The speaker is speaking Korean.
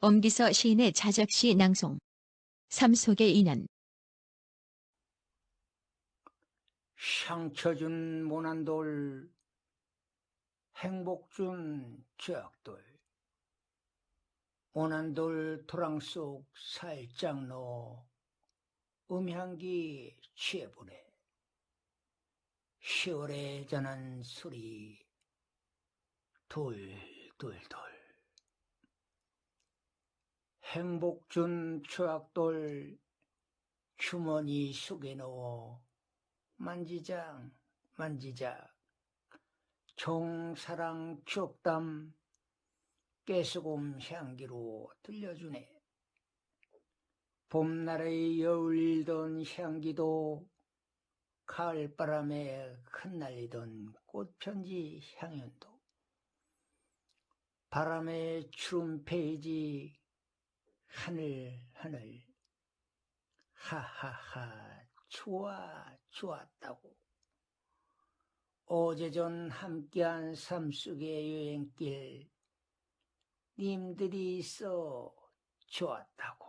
엄기서 시인의 자작시 낭송. 삶 속의 인연. 상처준 모난돌 행복준 죄악돌. 모난돌 토랑 속 살짝 넣어 음향기 취해보내 10월에 전한 소리 돌돌돌 행복준 죄악돌 주머니 속에 넣어. 만지작 만지작. 정사랑 추억담 깨소금 향기로 들려주네. 봄날에 여울던 향기도 가을바람에 흩날리던 꽃편지 향연도. 바람에 추운 페이지 하늘 하늘. 하하하 좋아 좋았다고. 어제전 함께한 삶 속의 여행길 님들이 있어 좋았다고